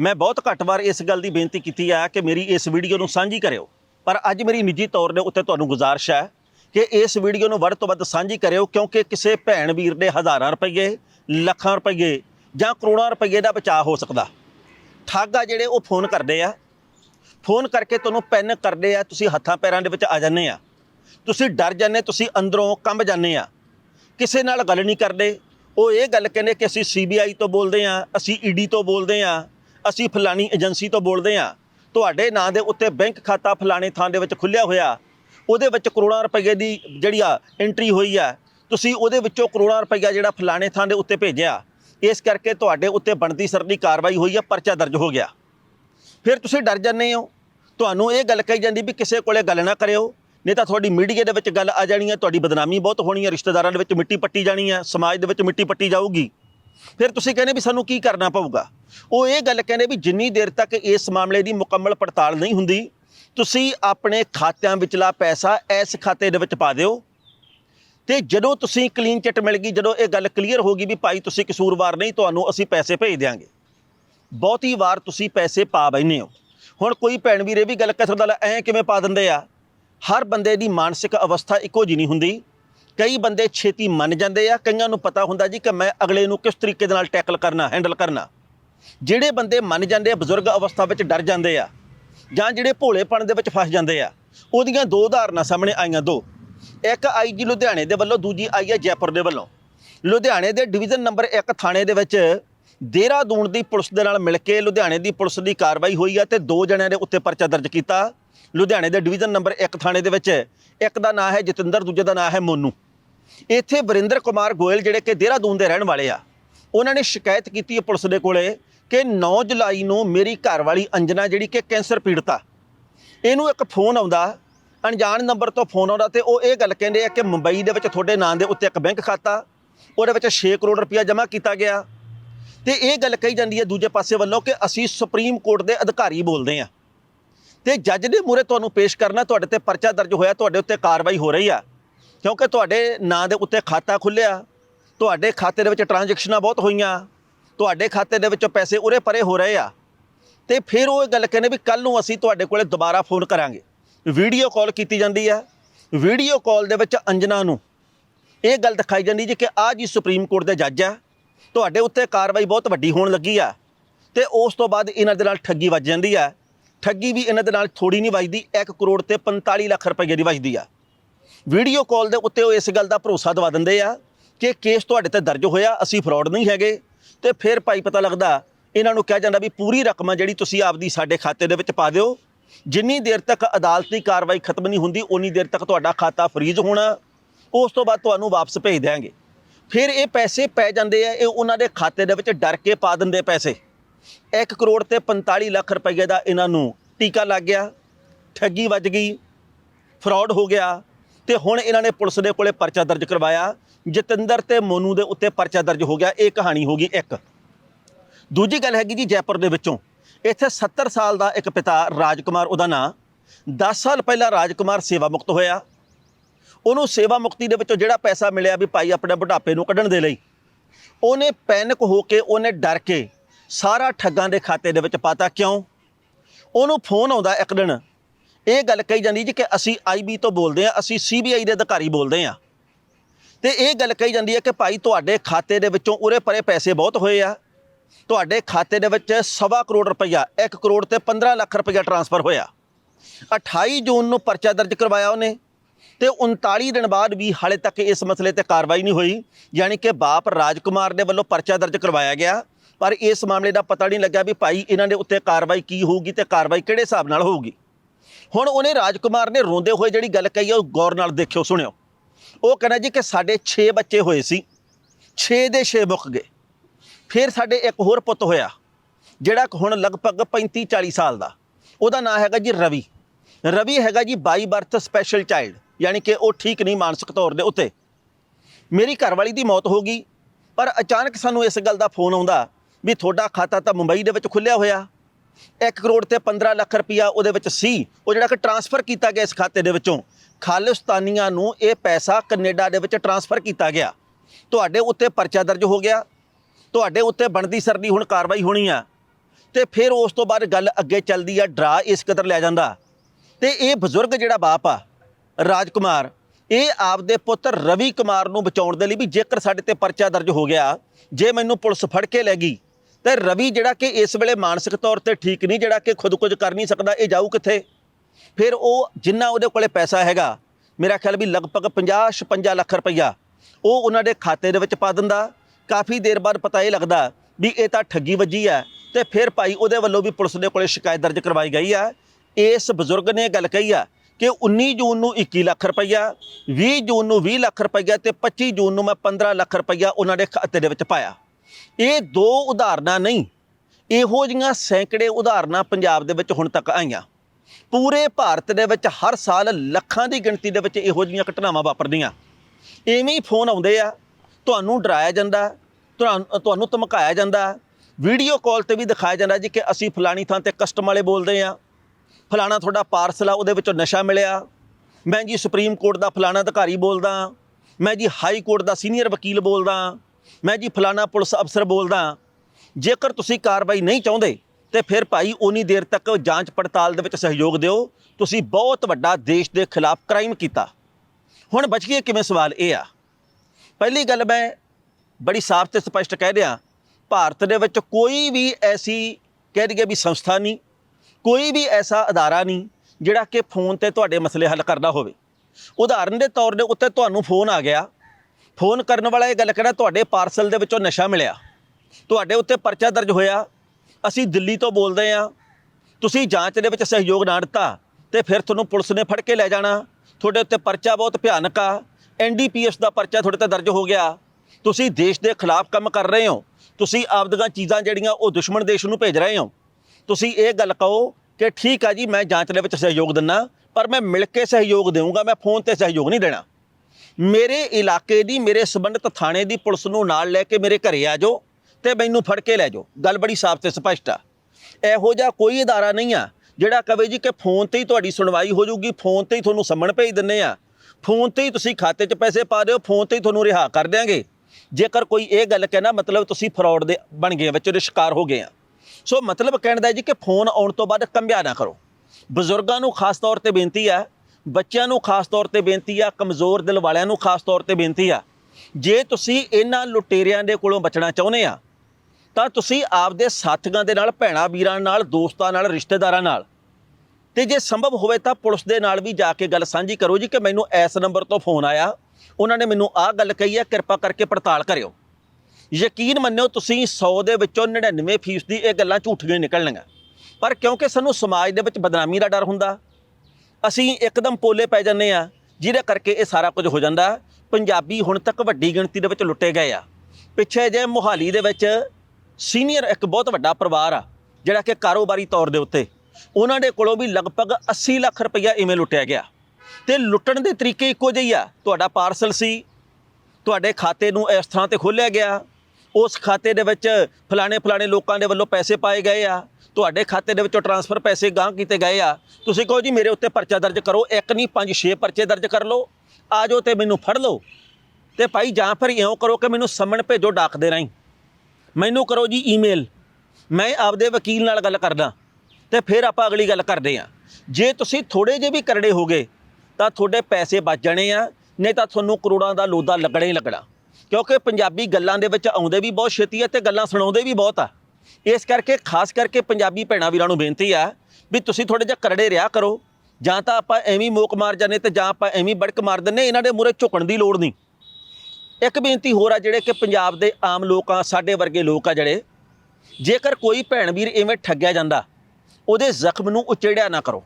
ਮੈਂ ਬਹੁਤ ਘੱਟ ਵਾਰ ਇਸ ਗੱਲ ਦੀ ਬੇਨਤੀ ਕੀਤੀ ਆ ਕਿ ਮੇਰੀ ਇਸ ਵੀਡੀਓ ਨੂੰ ਸਾਂਝੀ ਕਰਿਓ। ਪਰ ਅੱਜ ਮੇਰੀ ਨਿੱਜੀ ਤੌਰ ਦੇ ਉੱਤੇ ਤੁਹਾਨੂੰ ਗੁਜ਼ਾਰਿਸ਼ ਹੈ ਕਿ ਇਸ ਵੀਡੀਓ ਨੂੰ ਵੱਧ ਤੋਂ ਵੱਧ ਸਾਂਝੀ ਕਰਿਓ ਕਿਉਂਕਿ ਕਿਸੇ ਭੈਣ ਵੀਰ ਦੇ ਹਜ਼ਾਰਾਂ ਰੁਪਏ, ਲੱਖਾਂ ਰੁਪਏ ਜਾਂ ਕਰੋੜਾਂ ਰੁਪਏ ਦਾ ਬਚਾਅ ਹੋ ਸਕਦਾ। ਠੱਗ ਆ ਜਿਹੜੇ ਉਹ ਫੋਨ ਕਰਦੇ ਆ। ਫੋਨ ਕਰਕੇ ਤੁਹਾਨੂੰ ਪੈਨ ਕਰਦੇ ਆ, ਤੁਸੀਂ ਹੱਥਾਂ ਪੈਰਾਂ ਦੇ ਵਿੱਚ ਆ ਜਾਂਦੇ ਆ। ਤੁਸੀਂ ਡਰ ਜਾਂਦੇ, ਤੁਸੀਂ ਅੰਦਰੋਂ ਕੰਬ ਜਾਂਦੇ ਆ। ਕਿਸੇ ਨਾਲ ਗੱਲ ਨਹੀਂ ਕਰਦੇ। ਉਹ ਇਹ ਗੱਲ ਕਹਿੰਦੇ ਕਿ ਅਸੀਂ ਸੀਬੀਆਈ ਤੋਂ ਬੋਲਦੇ ਆ, ਅਸੀਂ ਈਡੀ ਤੋਂ ਬੋਲਦੇ ਆ। ਅਸੀਂ ਫਲਾਣੀ ਏਜੰਸੀ ਤੋਂ ਬੋਲਦੇ ਆ ਤੁਹਾਡੇ ਨਾਂ ਦੇ ਉੱਤੇ ਬੈਂਕ ਖਾਤਾ ਫਲਾਣੇ ਥਾਂ ਦੇ ਵਿੱਚ ਖੁੱਲਿਆ ਹੋਇਆ। ਉਹਦੇ ਵਿੱਚ ਕਰੋੜਾਂ ਰੁਪਏ ਦੀ ਜਿਹੜੀ ਆ ਐਂਟਰੀ ਹੋਈ ਆ। ਤੁਸੀਂ ਉਹਦੇ ਵਿੱਚੋਂ ਕਰੋੜਾਂ ਰੁਪਈਆ ਜਿਹੜਾ ਫਲਾਣੇ ਥਾਂ ਦੇ ਉੱਤੇ ਭੇਜਿਆ, ਇਸ ਕਰਕੇ ਤੁਹਾਡੇ ਉੱਤੇ ਬਣਦੀ ਸਰਦੀ ਕਾਰਵਾਈ ਹੋਈ ਆ, ਪਰਚਾ ਦਰਜ ਹੋ ਗਿਆ। ਫਿਰ ਤੁਸੀਂ ਡਰ ਜਾਂਦੇ ਹੋ। ਤੁਹਾਨੂੰ ਇਹ ਗੱਲ ਕਹੀ ਜਾਂਦੀ ਵੀ ਕਿਸੇ ਕੋਲੇ ਗੱਲ ਨਾ ਕਰਿਓ। ਨਹੀਂ ਤਾਂ ਤੁਹਾਡੀ ਮੀਡੀਆ ਦੇ ਵਿੱਚ ਗੱਲ ਆ ਜਾਣੀ ਹੈ ਤੁਹਾਡੀ ਬਦਨਾਮੀ ਬਹੁਤ ਹੋਣੀ ਹੈ ਰਿਸ਼ਤੇਦਾਰਾਂ ਦੇ ਵਿੱਚ ਮਿੱਟੀ ਪੱਟੀ ਜਾਣੀ ਹੈ ਸਮਾਜ ਦੇ ਵਿੱਚ ਮਿੱਟੀ ਪੱਟੀ ਜਾਊਗੀ। ਫਿਰ ਤੁਸੀਂ ਕਹਿੰਦੇ ਵੀ ਸਾਨੂੰ ਕੀ ਕਰਨਾ ਪਊਗਾ? ਉਹ ਇਹ ਗੱਲ ਕਹਿੰਦੇ ਵੀ ਜਿੰਨੀ ਦੇਰ ਤੱਕ ਇਸ ਮਾਮਲੇ ਦੀ ਮੁਕੰਮਲ ਪੜਤਾਲ ਨਹੀਂ ਹੁੰਦੀ, ਤੁਸੀਂ ਆਪਣੇ ਖਾਤਿਆਂ ਵਿਚਲਾ ਪੈਸਾ ਇਸ ਖਾਤੇ ਦੇ ਵਿੱਚ ਪਾ ਦਿਓ। ਤੇ ਜਦੋਂ ਤੁਸੀਂ ਕਲੀਨ ਚਿੱਟ ਮਿਲ ਗਈ, ਜਦੋਂ ਇਹ ਗੱਲ ਕਲੀਅਰ ਹੋ ਗਈ ਵੀ ਭਾਈ ਤੁਸੀਂ ਕਸੂਰਵਾਰ ਨਹੀਂ, ਤੁਹਾਨੂੰ ਅਸੀਂ ਪੈਸੇ ਭੇਜ ਦਿਆਂਗੇ। ਬਹੁਤੀ ਵਾਰ ਤੁਸੀਂ ਪੈਸੇ ਪਾ ਬੈਨੇ ਹੋ। ਹੁਣ ਕੋਈ ਭੈਣ ਵੀਰ ਇਹ ਵੀ ਗੱਲ ਕਹਿ ਸਕਦਾ, ਲੈ ਐਂ ਕਿਵੇਂ ਪਾ ਦਿੰਦੇ ਆ? ਹਰ ਬੰਦੇ ਦੀ ਮਾਨਸਿਕ ਅਵਸਥਾ ਇੱਕੋ ਜਿਹੀ ਨਹੀਂ ਹੁੰਦੀ। ਕਈ ਬੰਦੇ ਛੇਤੀ ਮੰਨ ਜਾਂਦੇ ਆ, ਕਈਆਂ ਨੂੰ ਪਤਾ ਹੁੰਦਾ ਜੀ ਕਿ ਮੈਂ ਅਗਲੇ ਨੂੰ ਕਿਸ ਤਰੀਕੇ ਦੇ ਨਾਲ ਟੈਕਲ ਕਰਨਾ, ਹੈਂਡਲ ਕਰਨਾ। ਜਿਹੜੇ ਬੰਦੇ ਮੰਨ ਜਾਂਦੇ ਆ, ਬਜ਼ੁਰਗ ਅਵਸਥਾ ਵਿੱਚ ਡਰ ਜਾਂਦੇ ਆ, ਜਾਂ ਜਿਹੜੇ ਭੋਲੇਪਣ ਦੇ ਵਿੱਚ ਫਸ ਜਾਂਦੇ ਆ, ਉਹਦੀਆਂ ਦੋ ਉਦਾਹਰਨਾਂ ਸਾਹਮਣੇ ਆਈਆਂ ਦੋ। ਇੱਕ ਆਈ ਜੀ ਲੁਧਿਆਣੇ ਦੇ ਵੱਲੋਂ, ਦੂਜੀ ਆਈ ਹੈ ਜੈਪੁਰ ਦੇ ਵੱਲੋਂ। ਲੁਧਿਆਣੇ ਦੇ ਡਿਵੀਜ਼ਨ ਨੰਬਰ 1 ਥਾਣੇ ਦੇ ਵਿੱਚ ਦੇਹਰਾਦੂਨ ਦੀ ਪੁਲਿਸ ਦੇ ਨਾਲ ਮਿਲ ਕੇ ਲੁਧਿਆਣੇ ਦੀ ਪੁਲਿਸ ਦੀ ਕਾਰਵਾਈ ਹੋਈ ਆ ਤੇ ਦੋ ਜਣਿਆਂ ਦੇ ਉੱਤੇ ਪਰਚਾ ਦਰਜ ਕੀਤਾ। ਲੁਧਿਆਣੇ ਦੇ ਡਿਵੀਜ਼ਨ ਨੰਬਰ 1 ਥਾਣੇ ਦੇ ਵਿੱਚ ਇੱਕ ਦਾ ਨਾਂ ਹੈ ਜਤਿੰਦਰ, ਦੂਜੇ ਦਾ ਨਾਂ ਹੈ ਮੋਨੂ। ਇੱਥੇ ਵਰਿੰਦਰ ਕੁਮਾਰ ਗੋਇਲ ਜਿਹੜੇ ਕਿ ਦੇਹਰਾਦੂਨ ਦੇ ਰਹਿਣ ਵਾਲੇ ਆ, ਉਹਨਾਂ ਨੇ ਸ਼ਿਕਾਇਤ ਕੀਤੀ ਹੈ ਪੁਲਿਸ ਦੇ ਕੋਲੇ ਕਿ 9 ਜੁਲਾਈ ਨੂੰ ਮੇਰੀ ਘਰ ਵਾਲੀ ਅੰਜਨਾ ਜਿਹੜੀ ਕਿ ਕੈਂਸਰ ਪੀੜਤ ਆ, ਇਹਨੂੰ ਇੱਕ ਫੋਨ ਆਉਂਦਾ, ਅਣਜਾਣ ਨੰਬਰ ਤੋਂ ਫੋਨ ਆਉਂਦਾ ਤੇ ਉਹ ਇਹ ਗੱਲ ਕਹਿੰਦੇ ਆ ਕਿ ਮੁੰਬਈ ਦੇ ਵਿੱਚ ਤੁਹਾਡੇ ਨਾਂ ਦੇ ਉੱਤੇ ਇੱਕ ਬੈਂਕ ਖਾਤਾ, ਉਹਦੇ ਵਿੱਚ 6 ਕਰੋੜ ਰੁਪਇਆ ਜਮ੍ਹਾਂ ਕੀਤਾ ਗਿਆ। ਤੇ ਇਹ ਗੱਲ ਕਹੀ ਜਾਂਦੀ ਹੈ ਦੂਜੇ ਪਾਸੇ ਵੱਲੋਂ ਕਿ ਅਸੀਂ ਸੁਪਰੀਮ ਕੋਰਟ ਦੇ ਅਧਿਕਾਰੀ ਬੋਲਦੇ ਆ ਤੇ ਜੱਜ ਦੇ ਮੂਹਰੇ ਤੁਹਾਨੂੰ ਪੇਸ਼ ਕਰਨਾ, ਤੁਹਾਡੇ ਤੇ ਪਰਚਾ ਦਰਜ ਹੋਇਆ, ਤੁਹਾਡੇ ਉੱਤੇ ਕਾਰਵਾਈ ਹੋ ਰਹੀ ਆ। ਕਿਉਂਕਿ ਤੁਹਾਡੇ ਨਾਂ ਦੇ ਉੱਤੇ ਖਾਤਾ ਖੁੱਲਿਆ ਤੁਹਾਡੇ ਖਾਤੇ ਦੇ ਵਿੱਚ ਟ੍ਰਾਂਜੈਕਸ਼ਨਾਂ ਬਹੁਤ ਹੋਈਆਂ, ਤੁਹਾਡੇ ਖਾਤੇ ਦੇ ਵਿੱਚੋਂ ਪੈਸੇ ਉਰੇ ਪਰੇ ਹੋ ਰਹੇ ਆ। ਤੇ ਫਿਰ ਉਹ ਇਹ ਗੱਲ ਕਹਿੰਦੇ ਵੀ ਕੱਲ ਨੂੰ ਅਸੀਂ ਤੁਹਾਡੇ ਕੋਲੇ ਦੁਬਾਰਾ ਫੋਨ ਕਰਾਂਗੇ। ਵੀਡੀਓ ਕਾਲ ਕੀਤੀ ਜਾਂਦੀ ਆ। ਵੀਡੀਓ ਕਾਲ ਦੇ ਵਿੱਚ ਅੰਜਨਾ ਨੂੰ ਇਹ ਗੱਲ ਦਿਖਾਈ ਜਾਂਦੀ ਜੀ ਕਿ ਆਹ ਜੀ ਸੁਪਰੀਮ ਕੋਰਟ ਦੇ ਜੱਜ ਆ, ਤੁਹਾਡੇ ਉੱਤੇ ਕਾਰਵਾਈ ਬਹੁਤ ਵੱਡੀ ਹੋਣ ਲੱਗੀ ਆ। ਤੇ ਉਸ ਤੋਂ ਬਾਅਦ ਇਹਨਾਂ ਦੇ ਨਾਲ ਠੱਗੀ ਵੱਜ ਜਾਂਦੀ ਆ। ਠੱਗੀ ਵੀ ਇਹਨਾਂ ਦੇ ਨਾਲ ਥੋੜੀ ਨਹੀਂ ਵੱਜਦੀ 1 ਕਰੋੜ ਤੇ 45 ਲੱਖ ਰੁਪਏ ਦੀ ਵੱਜਦੀ ਆ। ਵੀਡੀਓ ਕਾਲ ਦੇ ਉੱਤੇ ਉਹ ਇਸ ਗੱਲ ਦਾ ਭਰੋਸਾ ਦਵਾ ਦਿੰਦੇ ਆ ਕਿ ਕੇਸ ਤੁਹਾਡੇ ਤੇ ਦਰਜ ਹੋਇਆ, ਅਸੀਂ ਫਰਾਡ ਨਹੀਂ ਹੈਗੇ। ਤੇ ਫਿਰ ਭਾਈ ਪਤਾ ਲੱਗਦਾ, ਇਹਨਾਂ ਨੂੰ ਕਿਹਾ ਜਾਂਦਾ ਵੀ ਪੂਰੀ ਰਕਮ ਆ ਜਿਹੜੀ ਤੁਸੀਂ ਆਪਦੀ ਸਾਡੇ ਖਾਤੇ ਦੇ ਵਿੱਚ ਪਾ ਦਿਓ। ਜਿੰਨੀ ਦੇਰ ਤੱਕ ਅਦਾਲਤੀ ਕਾਰਵਾਈ ਖਤਮ ਨਹੀਂ ਹੁੰਦੀ ਉਨੀ ਦੇਰ ਤੱਕ ਤੁਹਾਡਾ ਖਾਤਾ ਫਰੀਜ਼ ਹੋਣਾ। ਉਸ ਤੋਂ ਬਾਅਦ ਤੁਹਾਨੂੰ ਵਾਪਸ ਭੇਜ ਦਿਆਂਗੇ। ਫਿਰ ਇਹ ਪੈਸੇ ਪੈ ਜਾਂਦੇ ਆ, ਇਹ ਉਹਨਾਂ ਦੇ ਖਾਤੇ ਦੇ ਵਿੱਚ ਡਰ ਕੇ ਪਾ ਦਿੰਦੇ ਪੈਸੇ। 1 ਕਰੋੜ ਤੇ 45 ਲੱਖ ਰੁਪਏ ਦਾ ਇਹਨਾਂ ਨੂੰ ਟੀਕਾ ਲੱਗ ਗਿਆ, ਠੱਗੀ ਵੱਜ ਗਈ, ਫਰਾਡ ਹੋ ਗਿਆ ਤੇ ਹੁਣ ਇਹਨਾਂ ਨੇ ਪੁਲਿਸ ਦੇ ਕੋਲੇ ਪਰਚਾ ਦਰਜ ਕਰਵਾਇਆ। ਜਤਿੰਦਰ ਤੇ ਮੋਨੂ ਦੇ ਉੱਤੇ ਪਰਚਾ ਦਰਜ ਹੋ ਗਿਆ, ਇਹ ਕਹਾਣੀ ਹੋ ਗਈ ਇੱਕ। ਦੂਜੀ ਗੱਲ ਹੈਗੀ ਜੀ ਜੈਪੁਰ ਦੇ ਵਿੱਚੋਂ। ਇੱਥੇ 70 ਸਾਲ ਦਾ ਇੱਕ ਪਿਤਾ ਰਾਜਕੁਮਾਰ, ਉਹਦਾ ਨਾਂ 10 ਸਾਲ ਪਹਿਲਾਂ ਰਾਜਕੁਮਾਰ ਸੇਵਾ ਮੁਕਤ ਹੋਇਆ। ਉਹਨੂੰ ਸੇਵਾ ਮੁਕਤੀ ਦੇ ਵਿੱਚੋਂ ਜਿਹੜਾ ਪੈਸਾ ਮਿਲਿਆ ਵੀ ਭਾਈ ਆਪਣੇ ਬੁਢਾਪੇ ਨੂੰ ਕੱਢਣ ਦੇ ਲਈ, ਉਹਨੇ ਪੈਨਿਕ ਹੋ ਕੇ ਉਹਨੇ ਡਰ ਕੇ ਸਾਰਾ ਠੱਗਾਂ ਦੇ ਖਾਤੇ ਦੇ ਵਿੱਚ ਪਾਤਾ ਕਿਉਂ? ਉਹਨੂੰ ਫੋਨ ਆਉਂਦਾ ਇੱਕ ਦਿਨ। ਇਹ ਗੱਲ ਕਹੀ ਜਾਂਦੀ ਜੀ ਕਿ ਅਸੀਂ ਆਈਬੀ ਤੋਂ ਬੋਲਦੇ ਆ ਅਸੀਂ ਸੀਬੀਆਈ ਦੇ ਅਧਿਕਾਰੀ ਬੋਲਦੇ ਆ ਤੇ ਇਹ ਗੱਲ ਕਹੀ ਜਾਂਦੀ ਹੈ ਕਿ ਭਾਈ ਤੁਹਾਡੇ ਖਾਤੇ ਦੇ ਵਿੱਚੋਂ ਉਰੇ ਪਰੇ ਪੈਸੇ ਬਹੁਤ ਹੋਏ ਆ। ਤੁਹਾਡੇ ਖਾਤੇ ਦੇ ਵਿੱਚ ਸਵਾ ਕਰੋੜ ਰੁਪਈਆ 1 ਕਰੋੜ ਤੇ 15 ਲੱਖ ਰੁਪਈਆ ਟਰਾਂਸਫਰ ਹੋਇਆ। 28 ਜੂਨ ਨੂੰ ਪਰਚਾ ਦਰਜ ਕਰਵਾਇਆ ਉਹਨੇ ਤੇ 39 ਦਿਨ ਬਾਅਦ ਵੀ ਹਾਲੇ ਤੱਕ ਇਸ ਮਸਲੇ ਤੇ ਕਾਰਵਾਈ ਨਹੀਂ ਹੋਈ, ਯਾਨੀ ਕਿ ਬਾਪ ਰਾਜਕੁਮਾਰ ਦੇ ਵੱਲੋਂ ਪਰਚਾ ਦਰਜ ਕਰਵਾਇਆ ਗਿਆ। ਪਰ ਇਸ ਮਾਮਲੇ ਦਾ ਪਤਾ ਨਹੀਂ ਲੱਗਿਆ ਵੀ ਭਾਈ ਇਹਨਾਂ ਦੇ ਉੱਤੇ ਕਾਰਵਾਈ ਕੀ ਹੋਊਗੀ ਤੇ ਕਾਰਵਾਈ ਕਿਹੜੇ ਹਿਸਾਬ ਨਾਲ ਹੋਊਗੀ। ਹੁਣ ਉਹਨੇ ਰਾਜਕੁਮਾਰ ਨੇ ਰੋਂਦੇ ਹੋਏ ਜਿਹੜੀ ਗੱਲ ਕਹੀ ਆ, ਉਹ ਗੌਰ ਨਾਲ ਦੇਖਿਓ, ਸੁਣਿਓ। ਉਹ ਕਹਿੰਦਾ ਜੀ ਕਿ ਸਾਡੇ 6 ਬੱਚੇ ਹੋਏ ਸੀ 6 ਦੇ 6 ਮੁੱਕ ਗਏ। ਫਿਰ ਸਾਡੇ ਇੱਕ ਹੋਰ ਪੁੱਤ ਹੋਇਆ, ਜਿਹੜਾ ਹੁਣ ਲਗਭਗ 35 40 ਸਾਲ ਦਾ। ਉਹਦਾ ਨਾਂ ਹੈਗਾ ਜੀ ਰਵੀ। ਰਵੀ ਹੈਗਾ ਜੀ ਬਾਈ ਬਰਥ ਸਪੈਸ਼ਲ ਚਾਈਲਡ, ਯਾਨੀ ਕਿ ਉਹ ਠੀਕ ਨਹੀਂ ਮਾਨਸਿਕ ਤੌਰ ਦੇ ਉੱਤੇ। ਮੇਰੀ ਘਰਵਾਲੀ ਦੀ ਮੌਤ ਹੋ ਗਈ, ਪਰ ਅਚਾਨਕ ਸਾਨੂੰ ਇਸ ਗੱਲ ਦਾ ਫੋਨ ਆਉਂਦਾ ਵੀ ਤੁਹਾਡਾ ਖਾਤਾ ਤਾਂ ਮੁੰਬਈ ਦੇ ਵਿੱਚ ਖੁੱਲਿਆ ਹੋਇਆ। 1 ਕਰੋੜ ਤੇ 15 ਲੱਖ ਰੁਪਇਆ ਉਹਦੇ ਵਿੱਚ ਸੀ। ਉਹ ਜਿਹੜਾ ਕਿ ਟਰਾਂਸਫਰ ਕੀਤਾ ਗਿਆ ਇਸ ਖਾਤੇ ਦੇ ਵਿੱਚੋਂ। ਖਾਲਿਸਤਾਨੀਆਂ ਨੂੰ ਇਹ ਪੈਸਾ ਕੈਨੇਡਾ ਦੇ ਵਿੱਚ ਟਰਾਂਸਫਰ ਕੀਤਾ ਗਿਆ। ਤੁਹਾਡੇ ਉੱਤੇ ਪਰਚਾ ਦਰਜ ਹੋ ਗਿਆ। ਤੁਹਾਡੇ ਉੱਤੇ ਬਣਦੀ ਸਰਦੀ ਹੁਣ ਕਾਰਵਾਈ ਹੋਣੀ ਆ। ਤੇ ਫਿਰ ਉਸ ਤੋਂ ਬਾਅਦ ਗੱਲ ਅੱਗੇ ਚੱਲਦੀ ਆ, ਡਰਾ ਇਸ ਕਦਰ ਲੈ ਜਾਂਦਾ। ਤੇ ਇਹ ਬਜ਼ੁਰਗ ਜਿਹੜਾ ਬਾਪ ਆ, ਰਾਜਕੁਮਾਰ, ਇਹ ਆਪਦੇ ਪੁੱਤਰ ਰਵੀ ਕੁਮਾਰ ਨੂੰ ਬਚਾਉਣ ਦੇ ਲਈ ਵੀ ਜੇਕਰ ਸਾਡੇ ਤੇ ਪਰਚਾ ਦਰਜ ਹੋ ਗਿਆ, ਜੇ ਮੈਨੂੰ ਪੁਲਿਸ ਫੜ ਕੇ ਲੈ ਗਈ ਤੇ ਰਵੀ ਜਿਹੜਾ ਕਿ ਇਸ ਵੇਲੇ ਮਾਨਸਿਕ ਤੌਰ ਤੇ ਠੀਕ ਨਹੀਂ, ਜਿਹੜਾ ਕਿ ਖੁਦ ਕੁਝ ਕਰ ਨਹੀਂ ਸਕਦਾ, ਇਹ ਜਾਊ ਕਿੱਥੇ? ਫਿਰ ਉਹ ਜਿੰਨਾ ਉਹਦੇ ਕੋਲੇ ਪੈਸਾ ਹੈਗਾ, ਮੇਰਾ ਖਿਆਲ ਵੀ ਲਗਭਗ 50 56 ਲੱਖ ਰੁਪਈਆ, ਉਹ ਉਹਨਾਂ ਦੇ ਖਾਤੇ ਦੇ ਵਿੱਚ ਪਾ ਦਿੰਦਾ। ਕਾਫੀ ਦੇਰ ਬਾਅਦ ਪਤਾ ਇਹ ਲੱਗਦਾ ਵੀ ਇਹ ਤਾਂ ਠੱਗੀ ਵੱਜੀ ਹੈ ਤੇ ਫਿਰ ਭਾਈ ਉਹਦੇ ਵੱਲੋਂ ਵੀ ਪੁਲਿਸ ਦੇ ਕੋਲੇ ਸ਼ਿਕਾਇਤ ਦਰਜ ਕਰਵਾਈ ਗਈ ਆ। ਇਸ ਬਜ਼ੁਰਗ ਨੇ ਇਹ ਗੱਲ ਕਹੀ ਆ ਕਿ 19 ਜੂਨ ਨੂੰ 21 ਲੱਖ ਰੁਪਈਆ 20 ਜੂਨ ਨੂੰ 20 ਲੱਖ ਰੁਪਈਆ ਤੇ 25 ਜੂਨ ਨੂੰ ਮੈਂ 15 ਲੱਖ ਰੁਪਈਆ ਉਹਨਾਂ ਦੇ ਖਾਤੇ ਦੇ ਵਿੱਚ ਪਾਇਆ। ਇਹ ਦੋ ਉਦਾਹਰਨਾਂ ਨਹੀਂ, ਇਹੋ ਜਿਹੀਆਂ ਸੈਂਕੜੇ ਉਦਾਹਰਨਾਂ ਪੰਜਾਬ ਦੇ ਵਿੱਚ ਹੁਣ ਤੱਕ ਆਈਆਂ। ਪੂਰੇ ਭਾਰਤ ਦੇ ਵਿੱਚ ਹਰ ਸਾਲ ਲੱਖਾਂ ਦੀ ਗਿਣਤੀ ਦੇ ਵਿੱਚ ਇਹੋ ਜਿਹੀਆਂ ਘਟਨਾਵਾਂ ਵਾਪਰਦੀਆਂ। ਐਵੇਂ ਹੀ ਫੋਨ ਆਉਂਦੇ ਆ, ਤੁਹਾਨੂੰ ਡਰਾਇਆ ਜਾਂਦਾ, ਤੁਹਾਨੂੰ ਤੁਹਾਨੂੰ ਧਮਕਾਇਆ ਜਾਂਦਾ, ਵੀਡੀਓ ਕਾਲ ਤੇ ਵੀ ਦਿਖਾਇਆ ਜਾਂਦਾ ਜੀ ਕਿ ਅਸੀਂ ਫਲਾਣੀ ਥਾਂ ਤੇ ਕਸਟਮ ਵਾਲੇ ਬੋਲਦੇ ਆ, ਫਲਾਣਾ ਤੁਹਾਡਾ ਪਾਰਸਲ ਆ, ਉਹਦੇ ਵਿੱਚੋਂ ਨਸ਼ਾ ਮਿਲਿਆ, ਮੈਂ ਜੀ ਸੁਪਰੀਮ ਕੋਰਟ ਦਾ ਫਲਾਣਾ ਅਧਿਕਾਰੀ ਬੋਲਦਾ, ਮੈਂ ਜੀ ਹਾਈ ਕੋਰਟ ਦਾ ਸੀਨੀਅਰ ਵਕੀਲ ਬੋਲਦਾ ਮੈਂ ਜੀ ਫਲਾਣਾ ਪੁਲਿਸ ਅਫਸਰ ਬੋਲਦਾ ਜੇਕਰ ਤੁਸੀਂ ਕਾਰਵਾਈ ਨਹੀਂ ਚਾਹੁੰਦੇ, ਤੇ ਫਿਰ ਭਾਈ ਉਨੀ ਦੇਰ ਤੱਕ ਜਾਂਚ ਪੜਤਾਲ ਦੇ ਵਿੱਚ ਸਹਿਯੋਗ ਦਿਓ। ਤੁਸੀਂ ਬਹੁਤ ਵੱਡਾ ਦੇਸ਼ ਦੇ ਖਿਲਾਫ ਕ੍ਰਾਈਮ ਕੀਤਾ। ਹੁਣ ਬਚ ਗਏ ਕਿਵੇਂ ਸਵਾਲ ਇਹ ਆ। ਪਹਿਲੀ ਗੱਲ ਮੈਂ ਬੜੀ ਸਾਫ਼ ਤੇ ਸਪਸ਼ਟ ਕਹਿ ਦਿਆਂ, ਭਾਰਤ ਦੇ ਵਿੱਚ ਕੋਈ ਵੀ ਐਸੀ ਕਹਿ ਦਈਏ ਵੀ ਸੰਸਥਾ ਨਹੀਂ, ਕੋਈ ਵੀ ਐਸਾ ਅਦਾਰਾ ਨਹੀਂ, ਜਿਹੜਾ ਕਿ ਫੋਨ ਤੇ ਤੁਹਾਡੇ ਮਸਲੇ ਹੱਲ ਕਰਦਾ ਹੋਵੇ। ਉਦਾਹਰਨ ਦੇ ਤੌਰ ਦੇ ਉੱਤੇ ਤੁਹਾਨੂੰ ਫੋਨ ਆ ਗਿਆ। ਫੋਨ ਕਰਨ ਵਾਲਾ ਇਹ ਗੱਲ ਕਹਿੰਦਾ ਤੁਹਾਡੇ ਪਾਰਸਲ ਦੇ ਵਿੱਚੋਂ ਨਸ਼ਾ ਮਿਲਿਆ। ਤੁਹਾਡੇ ਉੱਤੇ ਪਰਚਾ ਦਰਜ ਹੋਇਆ। ਅਸੀਂ ਦਿੱਲੀ ਤੋਂ ਬੋਲਦੇ ਆ ਤੁਸੀਂ ਜਾਂਚ ਦੇ ਵਿੱਚ ਸਹਿਯੋਗ ਨਾ ਦਿੱਤਾ, ਤੇ ਫਿਰ ਤੁਹਾਨੂੰ ਪੁਲਿਸ ਨੇ ਫੜ ਕੇ ਲੈ ਜਾਣਾ। ਤੁਹਾਡੇ ਉੱਤੇ ਪਰਚਾ ਬਹੁਤ ਭਿਆਨਕ ਆ। ਐਨਡੀਪੀਐਸ ਦਾ ਪਰਚਾ ਤੁਹਾਡੇ ਤੇ ਦਰਜ ਹੋ ਗਿਆ। ਤੁਸੀਂ ਦੇਸ਼ ਦੇ ਖਿਲਾਫ ਕੰਮ ਕਰ ਰਹੇ ਹੋ। ਤੁਸੀਂ ਆਪਦੀਆਂ ਚੀਜ਼ਾਂ ਜਿਹੜੀਆਂ ਉਹ ਦੁਸ਼ਮਣ ਦੇਸ਼ ਨੂੰ ਭੇਜ ਰਹੇ ਹੋ। ਤੁਸੀਂ ਇਹ ਗੱਲ ਕਹੋ ਕਿ ਠੀਕ ਆ ਜੀ, ਮੈਂ ਜਾਂਚ ਦੇ ਵਿੱਚ ਸਹਿਯੋਗ ਦਿੰਨਾ, ਪਰ ਮੈਂ ਮਿਲ ਕੇ ਸਹਿਯੋਗ ਦੇਵਾਂਗਾ ਮੈਂ ਫੋਨ ਤੇ ਸਹਿਯੋਗ ਨਹੀਂ ਦੇਣਾ। ਮੇਰੇ ਇਲਾਕੇ ਦੀ, ਮੇਰੇ ਸੰਬੰਧਿਤ ਥਾਣੇ ਦੀ ਪੁਲਿਸ ਨੂੰ ਨਾਲ ਲੈ ਕੇ ਮੇਰੇ ਘਰੇ ਆ ਜਾਓ ਤੇ ਮੈਨੂੰ ਫੜ ਕੇ ਲੈ ਜਾਓ। ਗੱਲ ਬੜੀ ਸਾਫ਼ ਤੇ ਸਪਸ਼ਟ ਆ। ਇਹੋ ਜਿਹਾ ਕੋਈ ਅਦਾਰਾ ਨਹੀਂ ਆ ਜਿਹੜਾ ਕਵੇ ਜੀ ਕਿ ਫੋਨ ਤੇ ਹੀ ਤੁਹਾਡੀ ਸੁਣਵਾਈ ਹੋ ਜਾਊਗੀ, ਫੋਨ ਤੇ ਹੀ ਤੁਹਾਨੂੰ ਸੰਮਣ ਭੇਜ ਦਿੰਨੇ ਆ। ਫੋਨ ਤੇ ਹੀ ਤੁਸੀਂ ਖਾਤੇ 'ਚ ਪੈਸੇ ਪਾ ਦਿਓ, ਫੋਨ ਤੇ ਹੀ ਤੁਹਾਨੂੰ ਰਿਹਾ ਕਰ ਦਿਆਂਗੇ। ਜੇਕਰ ਕੋਈ ਇਹ ਗੱਲ ਕਹਿਣਾ, ਮਤਲਬ ਤੁਸੀਂ ਫਰਾਡ ਦੇ ਬਣ ਗਏ ਵਿੱਚ ਉਹਦੇ ਸ਼ਿਕਾਰ ਹੋ ਗਏ ਆ। ਸੋ ਮਤਲਬ ਕਹਿਣ ਦਾ ਜੀ ਕਿ ਫੋਨ ਆਉਣ ਤੋਂ ਬਾਅਦ ਕੰਬਿਆ ਨਾ ਕਰੋ। ਬਜ਼ੁਰਗਾਂ ਨੂੰ ਖਾਸ ਤੌਰ ਤੇ ਬੇਨਤੀ ਆ ਬੱਚਿਆਂ ਨੂੰ ਖਾਸ ਤੌਰ ਤੇ ਬੇਨਤੀ ਆ, ਕਮਜ਼ੋਰ ਦਿਲ ਵਾਲਿਆਂ ਨੂੰ ਖਾਸ ਤੌਰ ਤੇ ਬੇਨਤੀ ਆ, ਜੇ ਤੁਸੀਂ ਇਹਨਾਂ ਲੁਟੇਰਿਆਂ ਦੇ ਕੋਲੋਂ ਬਚਣਾ ਚਾਹੁੰਦੇ ਆ, ਤਾਂ ਤੁਸੀਂ ਆਪਦੇ ਸਾਥੀਆਂ ਦੇ ਨਾਲ, ਭੈਣਾ ਵੀਰਾਂ ਨਾਲ, ਦੋਸਤਾਂ ਨਾਲ, ਰਿਸ਼ਤੇਦਾਰਾਂ ਨਾਲ, ਤੇ ਜੇ ਸੰਭਵ ਹੋਵੇ ਤਾਂ ਪੁਲਿਸ ਦੇ ਨਾਲ ਵੀ ਜਾ ਕੇ ਗੱਲ ਸਾਂਝੀ ਕਰੋ ਜੀ ਕਿ ਮੈਨੂੰ ਇਸ ਨੰਬਰ ਤੋਂ ਫੋਨ ਆਇਆ, ਉਹਨਾਂ ਨੇ ਮੈਨੂੰ ਆਹ ਗੱਲ ਕਹੀ ਹੈ, ਕਿਰਪਾ ਕਰਕੇ ਪੜਤਾਲ ਕਰਿਓ। ਯਕੀਨ ਮੰਨਿਓ ਤੁਸੀਂ 100 ਦੇ ਵਿੱਚੋਂ 99% ਦੀ ਇਹ ਗੱਲਾਂ ਝੂਠੀਆਂ ਨਿਕਲਣਗੀਆਂ। ਪਰ ਕਿਉਂਕਿ ਸਾਨੂੰ ਸਮਾਜ ਦੇ ਵਿੱਚ ਬਦਨਾਮੀ ਦਾ ਡਰ ਹੁੰਦਾ ਅਸੀਂ ਇੱਕਦਮ ਪੋਲੇ ਪੈ ਜਾਂਦੇ ਆ ਜਿਹਦੇ ਕਰਕੇ ਇਹ ਸਾਰਾ ਕੁਝ ਹੋ ਜਾਂਦਾ। ਪੰਜਾਬੀ ਹੁਣ ਤੱਕ ਵੱਡੀ ਗਿਣਤੀ ਦੇ ਵਿੱਚ ਲੁੱਟੇ ਗਏ ਆ। ਪਿੱਛੇ ਜੇ ਮੋਹਾਲੀ ਦੇ ਵਿੱਚ ਸੀਨੀਅਰ ਇੱਕ ਬਹੁਤ ਵੱਡਾ ਪਰਿਵਾਰ ਆ, ਜਿਹੜਾ ਕਿ ਕਾਰੋਬਾਰੀ ਤੌਰ ਦੇ ਉੱਤੇ ਉਹਨਾਂ ਦੇ ਕੋਲੋਂ ਵੀ ਲਗਭਗ 80 ਲੱਖ ਰੁਪਈਆ ਇਵੇਂ ਲੁੱਟਿਆ ਗਿਆ। ਤੇ ਲੁੱਟਣ ਦੇ ਤਰੀਕੇ ਇੱਕੋ ਜਿਹੇ ਆ। ਤੁਹਾਡਾ ਪਾਰਸਲ ਸੀ, ਤੁਹਾਡੇ ਖਾਤੇ ਨੂੰ ਇਸ ਥਾਂ ਤੇ ਖੋਲ੍ਹਿਆ ਗਿਆ। ਉਸ ਖਾਤੇ ਦੇ ਵਿੱਚ ਫਲਾਣੇ ਫਲਾਣੇ ਲੋਕਾਂ ਦੇ ਵੱਲੋਂ ਪੈਸੇ ਪਾਏ ਗਏ ਆ। ਤੁਹਾਡੇ ਖਾਤੇ ਦੇ ਵਿੱਚੋਂ ਟਰਾਂਸਫਰ ਪੈਸੇ ਗਾਂ ਕੀਤੇ ਗਏ ਆ। ਤੁਸੀਂ ਕਹੋ ਜੀ, ਮੇਰੇ ਉੱਤੇ ਪਰਚਾ ਦਰਜ ਕਰੋ, ਇੱਕ ਨਹੀਂ, ਪੰਜ, ਛੇ ਪਰਚੇ ਦਰਜ ਕਰ ਲਓ। ਆ ਜਾਓ ਤੇ ਮੈਨੂੰ ਫੜ ਲਓ। ਤੇ ਭਾਈ, ਜਾਂ ਫਿਰ ਇਉਂ ਕਰੋ ਕਿ ਮੈਨੂੰ ਸਮਣ ਭੇਜੋ ਡਾਕ ਦੇ ਰਾਹੀਂ। ਮੈਨੂੰ ਕਰੋ ਜੀ ਈਮੇਲ ਮੈਂ ਆਪਦੇ ਵਕੀਲ ਨਾਲ ਗੱਲ ਕਰਦਾ। ਤੇ ਫਿਰ ਆਪਾਂ ਅਗਲੀ ਗੱਲ ਕਰਦੇ ਆ ਜੇ ਤੁਸੀਂ ਥੋੜੇ ਜਿਹੇ ਵੀ ਕਰੜੇ ਹੋਗੇ, ਤਾਂ ਤੁਹਾਡੇ ਪੈਸੇ ਬਚ ਜਾਣੇ ਆ, ਨਹੀਂ ਤਾਂ ਤੁਹਾਨੂੰ ਕਰੋੜਾਂ ਦਾ ਲੋਦਾ ਲੱਗਣਾ ਹੀ ਲੱਗਣਾ। ਕਿਉਂਕਿ ਪੰਜਾਬੀ ਗੱਲਾਂ ਦੇ ਵਿੱਚ ਆਉਂਦੇ ਵੀ ਬਹੁਤ ਛੇਤੀ ਆ ਤੇ ਗੱਲਾਂ ਸੁਣਾਉਂਦੇ ਵੀ ਬਹੁਤ ਆ। ਇਸ ਕਰਕੇ ਖਾਸ ਕਰਕੇ ਪੰਜਾਬੀ ਭੈਣਾਂ ਵੀਰਾਂ ਨੂੰ ਬੇਨਤੀ ਆ ਵੀ ਤੁਸੀਂ ਥੋੜੇ ਜਿਹਾ ਕਰੜੇ ਰਿਹਾ ਕਰੋ। ਜਾਂ ਤਾਂ ਆਪਾਂ ਐਵੇਂ ਹੀ ਮੋਕ ਮਾਰ ਜਾਂਦੇ ਤੇ ਜਾਂ ਆਪਾਂ ਐਵੇਂ ਬੜਕ ਮਾਰ ਦਿੰਨੇ ਇਹਨਾਂ ਦੇ ਮੂਹਰੇ ਝੁਕਣ ਦੀ ਲੋੜ ਨਹੀਂ। ਇੱਕ ਬੇਨਤੀ ਹੋਰ ਆ ਜਿਹੜੇ ਕਿ ਪੰਜਾਬ ਦੇ ਆਮ ਲੋਕ ਆ, ਸਾਡੇ ਵਰਗੇ ਲੋਕ ਆ ਜਿਹੜੇ, ਜੇਕਰ ਕੋਈ ਭੈਣ ਵੀਰ ਐਵੇਂ ਠੱਗਿਆ ਜਾਂਦਾ, ਉਹਦੇ ਜ਼ਖਮ ਨੂੰ ਉਚੇੜਿਆ ਨਾ ਕਰੋ।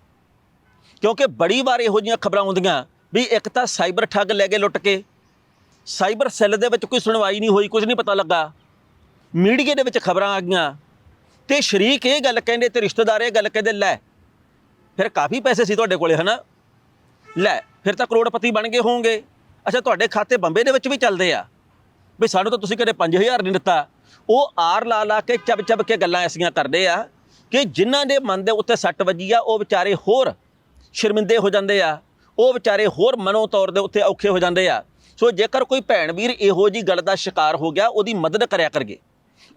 ਕਿਉਂਕਿ ਬੜੀ ਵਾਰ ਇਹੋ ਜਿਹੀਆਂ ਖਬਰਾਂ ਆਉਂਦੀਆਂ ਵੀ ਇੱਕ ਤਾਂ ਸਾਈਬਰ ਠੱਗ ਲੈ ਕੇ ਲੁੱਟ ਕੇ, ਸਾਈਬਰ ਸੈੱਲ ਦੇ ਵਿੱਚ ਕੋਈ ਸੁਣਵਾਈ ਨਹੀਂ ਹੋਈ, ਕੁਝ ਨਹੀਂ ਪਤਾ ਲੱਗਾ। ਮੀਡੀਆ ਦੇ ਵਿੱਚ ਖਬਰਾਂ ਆ ਗਈਆਂ। ਤੇ ਸ਼ਰੀਕ ਇਹ ਗੱਲ ਕਹਿੰਦੇ, ਤੇ ਰਿਸ਼ਤੇਦਾਰ ਇਹ ਗੱਲ ਕਹਿੰਦੇ, ਲੈ, ਫਿਰ ਕਾਫੀ ਪੈਸੇ ਸੀ ਤੁਹਾਡੇ ਕੋਲੇ, ਹਨਾ? ਲੈ, ਫਿਰ ਤਾਂ ਕਰੋੜਪਤੀ ਬਣ ਗਏ ਹੋਵੋਗੇ। ਅੱਛਾ, ਤੁਹਾਡੇ ਖਾਤੇ ਬੰਬੇ ਦੇ ਵਿੱਚ ਵੀ ਚੱਲਦੇ ਆ। ਵੀ ਸਾਨੂੰ ਤਾਂ ਤੁਸੀਂ ਕਦੇ 5000 ਨਹੀਂ ਦਿੱਤਾ। ਉਹ ਆਰ ਲਾ ਲਾ ਕੇ, ਚੱਬ ਚੱਬ ਕੇ ਗੱਲਾਂ ਐਸੀਆਂ ਕਰਦੇ ਆ ਕਿ ਜਿਨ੍ਹਾਂ ਦੇ ਮਨ ਦੇ ਉੱਤੇ ਸੱਟ ਵੱਜੀ ਆ, ਉਹ ਵਿਚਾਰੇ ਹੋਰ ਸ਼ਰਮਿੰਦੇ ਹੋ ਜਾਂਦੇ ਆ। ਉਹ ਵਿਚਾਰੇ ਹੋਰ ਮਨੋ ਤੌਰ ਦੇ ਉੱਤੇ ਔਖੇ ਹੋ ਜਾਂਦੇ ਆ। ਸੋ ਜੇਕਰ ਕੋਈ ਭੈਣ ਵੀਰ ਇਹੋ ਜੀ ਗੱਲ ਦਾ ਸ਼ਿਕਾਰ ਹੋ ਗਿਆ, ਉਹਦੀ ਮਦਦ ਕਰਿਆ ਕਰਗੇ।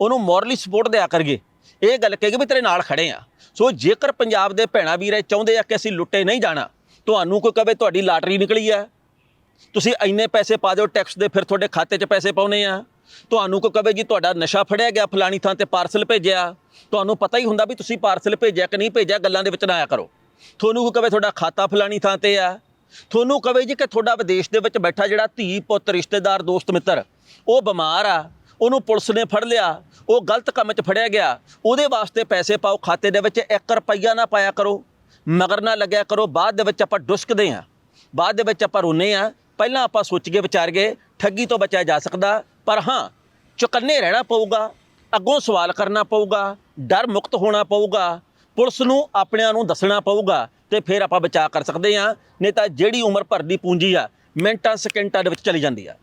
ਉਹਨੂੰ ਮੋਰਲੀ ਸਪੋਰਟ ਦਿਆ ਕਰਗੇ। ਇਹ ਗੱਲ ਕਹੇਗੀ ਵੀ ਤੇਰੇ ਨਾਲ ਖੜੇ ਆ। ਸੋ ਜੇਕਰ ਪੰਜਾਬ ਦੇ ਭੈਣਾ ਵੀਰ ਇਹ ਚਾਹੁੰਦੇ ਆ ਕਿ ਅਸੀਂ ਲੁੱਟੇ ਨਹੀਂ ਜਾਣਾ, ਤੁਹਾਨੂੰ ਕੋਈ ਕਵੇ ਤੁਹਾਡੀ ਲਾਟਰੀ ਨਿਕਲੀ ਆ। ਤੁਸੀਂ ਇੰਨੇ ਪੈਸੇ ਪਾ ਦਿਓ ਟੈਕਸ ਦੇ, ਫਿਰ ਤੁਹਾਡੇ ਖਾਤੇ 'ਚ ਪੈਸੇ ਪਾਉਣੇ ਆ। ਤੁਹਾਨੂੰ ਕੋਈ ਕਵੇ ਜੀ ਤੁਹਾਡਾ ਨਸ਼ਾ ਫੜਿਆ ਗਿਆ ਫਲਾਣੀ ਥਾਂ ਤੇ ਪਾਰਸਲ ਭੇਜਿਆ। ਤੁਹਾਨੂੰ ਪਤਾ ਹੀ ਹੁੰਦਾ ਵੀ ਤੁਸੀਂ ਪਾਰਸਲ ਭੇਜਿਆ ਕਿ ਨਹੀਂ ਭੇਜਿਆ, ਗੱਲਾਂ ਦੇ ਵਿੱਚ ਨਾ ਆਇਆ ਕਰੋ। ਤੁਹਾਨੂੰ ਕੋਈ ਕਵੇ ਤੁਹਾਡਾ ਖਾਤਾ ਫਲਾਣੀ ਥਾਂ ਤੇ ਆ। ਤੁਹਾਨੂੰ ਕਵੇ ਜੀ ਕਿ ਤੁਹਾਡਾ ਵਿਦੇਸ਼ ਦੇ ਵਿੱਚ ਬੈਠਾ ਜਿਹੜਾ ਧੀ ਪੁੱਤ, ਰਿਸ਼ਤੇਦਾਰ, ਦੋਸਤ, ਮਿੱਤਰ, ਉਹ ਬਿਮਾਰ ਆ। ਉਹਨੂੰ ਪੁਲਿਸ ਨੇ ਫੜ ਲਿਆ। ਉਹ ਗਲਤ ਕੰਮ 'ਚ ਫੜਿਆ ਗਿਆ। ਉਹਦੇ ਵਾਸਤੇ ਪੈਸੇ ਪਾਓ, ਖਾਤੇ ਦੇ ਵਿੱਚ 1 ਰੁਪਈਆ ਨਾ ਪਾਇਆ ਕਰੋ। ਮਗਰ ਨਾ ਲੱਗਿਆ ਕਰੋ। ਬਾਅਦ ਦੇ ਵਿੱਚ ਆਪਾਂ ਡੁਸਕਦੇ ਆ ਬਾਅਦ ਦੇ ਵਿੱਚ ਆਪਾਂ ਰੋਨੇ ਆ ਪਹਿਲਾਂ ਆਪਾਂ ਸੋਚ ਕੇ ਵਿਚਾਰ ਗਏ, ਠੱਗੀ ਤੋਂ ਬਚਿਆ ਜਾ ਸਕਦਾ। ਪਰ ਹਾਂ, ਚੁਕੰਨੇ ਰਹਿਣਾ ਪਊਗਾ। ਅੱਗੋਂ ਸਵਾਲ ਕਰਨਾ ਪਊਗਾ। ਡਰ ਮੁਕਤ ਹੋਣਾ ਪਊਗਾ। ਪੁਲਿਸ ਨੂੰ ਆਪਣਿਆਂ ਨੂੰ ਦੱਸਣਾ ਪਊਗਾ ਤੇ ਫਿਰ ਆਪਾਂ ਬਚਾਅ ਕਰ ਸਕਦੇ ਆ ਨਹੀਂ ਤਾਂ ਜਿਹੜੀ ਉਮਰ ਭਰ ਦੀ ਪੂੰਜੀ ਆ, ਮਿੰਟਾਂ, ਸਕਿੰਟਾਂ ਦੇ ਵਿੱਚ ਚਲੀ ਜਾਂਦੀ ਆ।